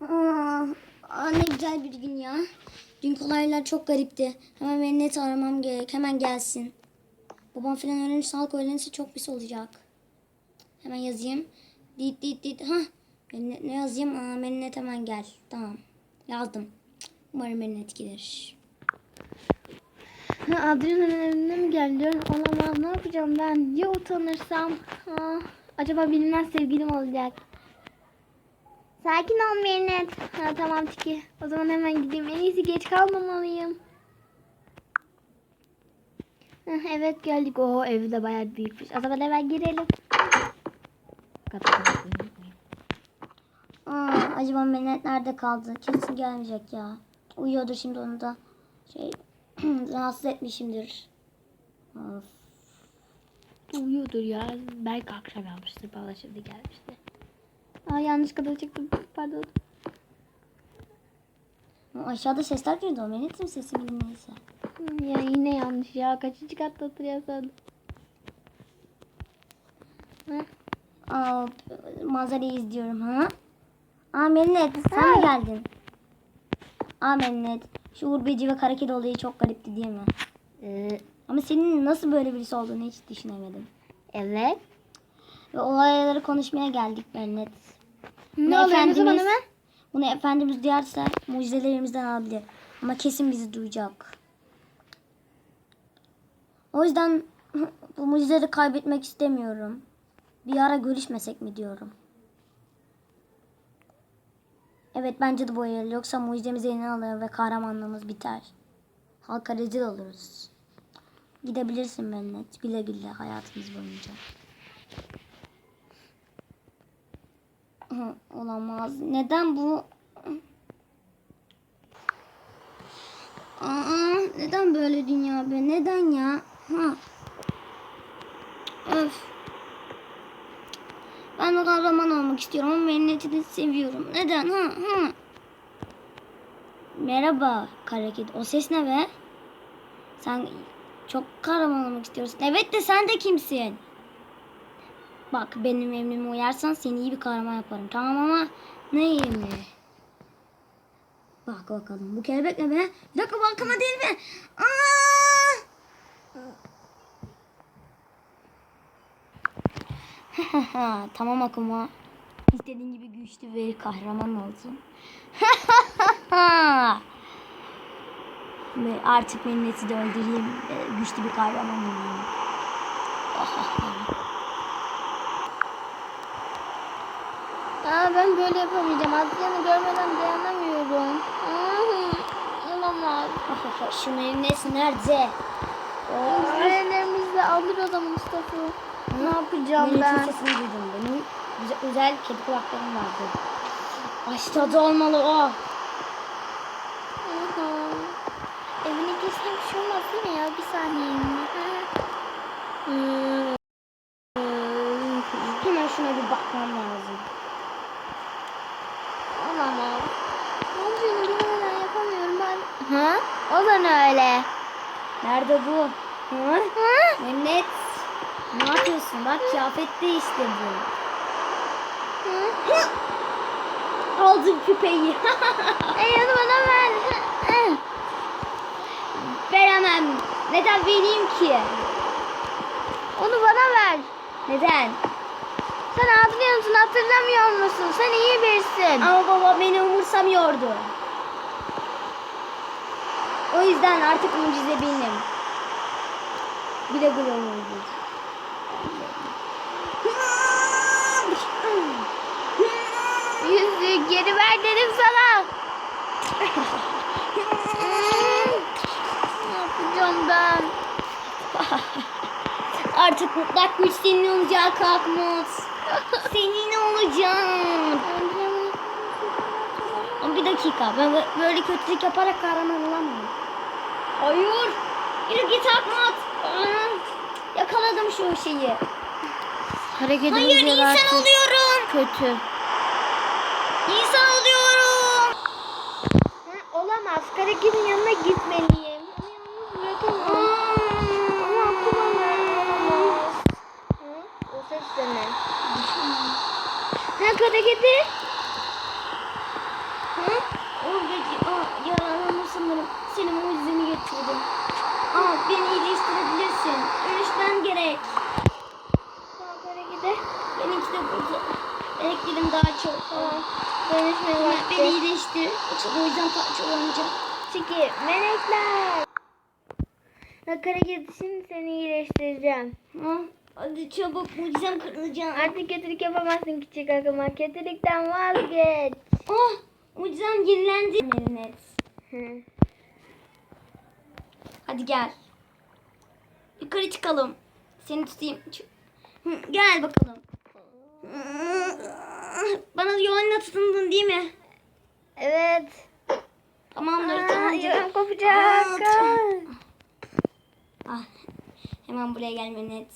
Aa, ne güzel bir gün ya. Dün olaylar çok garipti. Hemen beni net aramam gerek. Hemen gelsin. Babam falan öğrenirse halk öğrenirse çok pis olacak. Hemen yazayım. Dit dit dit. Ha. Ne, ne yazayım? Aa, beni net hemen gel. Tamam. Yazdım. Umarım beni net gelir. Ha, Adrian'ın evine mi geldi? Olamaz. Ne yapacağım ben? Ya utanırsam? Ha, acaba bilmez sevgilim olacak. Sakin ol Merinet. Ha, tamam Tiki. O zaman hemen gideyim. En iyisi geç kalmamalıyım. Evet geldik. Oo evi de bayağı büyükmüş. O zaman hemen girelim. Aa, acaba Mehmet nerede kaldı? Kesin gelmeyecek ya. Uyuyordur şimdi onu da. Şey rahatsız etmişimdir. Of. Uyuyordur ya. Belki akşam yapmıştır. Bana şimdi gelmişti. Aa yanlış kadar çıktım. Pardon. Aşağıda sesler geliyordu. O Mehmet'in sesi mi neyse. Hmm, Ya yine yanlış ya. Kaçıncı katta oturuyorsun? Heh. Aa, manzarayı izliyorum ha. Aa Mehmet sen mi geldin? Aa Mehmet. Şu Uğur Beci ve Karakedi olayı çok garipti değil mi? Ee, Ama senin nasıl böyle birisi olduğunu hiç düşünemedim. evet. Ve olayları konuşmaya geldik Mehmet. Ne oluyor zaman hemen? Bunu Efendimiz duyarsa mucizelerimizden alabilir. Ama kesin bizi duyacak. O yüzden bu mucizeleri kaybetmek istemiyorum. Bir ara görüşmesek mi diyorum. Evet bence de bu ayarlı. Yoksa mucizemiz eline alır ve kahramanlığımız biter. Halka rezil oluruz. Gidebilirsin Mehmet. Güle güle hayatımız boyunca. Olamaz. Neden bu? Aa, neden böyle dünya be? Neden ya? Ha. Öf. Ben de kahraman olmak istiyorum ama de seviyorum. Neden? Ha, ha. Merhaba Karakedi. O ses ne be? Sen çok kahraman olmak istiyorsun. Evet de sen de kimsin? Bak benim emrime uyarsan seni iyi bir kahraman yaparım. Tamam ama ne emri? Bak bakalım. Bu kelebek ne be? Bir dakika balkama değil mi? Aa! tamam akuma. İstediğin gibi güçlü ve kahraman olsun. ve artık milleti de öldüreyim. Güçlü bir kahraman olayım. Aa ben böyle yapamayacağım. Adrian'ı görmeden dayanamıyorum. Olamaz. Şunun nesi nerede? Üzerlerimizi alır o da Mustafa. Ne yapacağım Milletin ben? sesini duydum. Benim güzel, özel kedi kulaklarım vardı. Aşağıda olmalı o. Aha. Evine girsem bir şey olmaz değil mi ya? Bir saniye. Hemen şuna bir bakmam lazım. Olamaz. Adrian'ı görmeden yapamıyorum ben. Ha? Ne öyle? Nerede bu? Hı? Ha? Mehmet. Ne yapıyorsun? Bak kıyafet değiştirdi. Hı? Aldın küpeyi. Ey onu bana ver. Hı. Veremem. Neden vereyim ki? Onu bana ver. Neden? Sen Adrian'sın hatırlamıyor musun? Sen iyi birisin. Ama baba beni umursamıyordu. O yüzden artık mucize benim. Güle güle mucize. Yüzüğü geri ver dedim sana. ne yapacağım ben? Artık mutlak güç senin olacak Akmut. Senin olacak. Bir dakika ben bö- böyle kötülük yaparak kahraman olamam. Hayır. Yürü git. Aa, Yakaladım şu şeyi. Hareket Hayır insan oluyorum. Kötü. İnsan oluyorum. Ha, olamaz. Karakidin yanına gitmeliyim. Onu yalnız bırakamam. Ama aklıma olamaz. Hı? O ses de ne? Ha Karakidi? senin mucizeni getirdim. Aa beni iyileştirebilirsin. Dönüşmem gerek. Böyle gider. Benimki de burada. Benimkilerim daha çok. Tamam. Dönüşme Beni vakti. iyileştir. Yoksa o yüzden parçalanacağım. Çiki melekler. Nakara git şimdi seni iyileştireceğim. Ha? Hadi çabuk mucizem kırılacak. Artık kötülük yapamazsın küçük akıma. Kötülükten vazgeç. Oh mucizem yenilendi. Merinet. Hı. Hadi gel. Yukarı çıkalım. Seni tutayım. Gel bakalım. Bana yoluna tutundun değil mi? Evet. Tamamdır Aa, tamamdır. Kopacak. Aa, Aa. Ah, hemen buraya gel Merinet.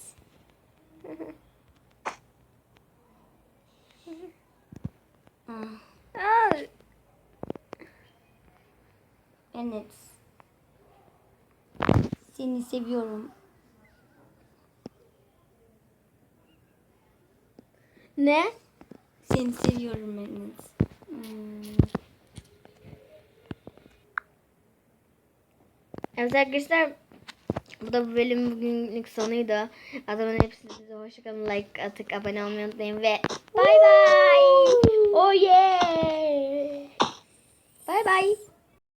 Ah. Merinet. Seni seviyorum. Ne? Seni seviyorum Merinet. Hmm. Evet arkadaşlar bu da bu bölüm bugünlük sonuydu. O zaman hepsi size hoşçakalın. Like atıp abone olmayı unutmayın ve bye bye. Oh yeah. Bye bye.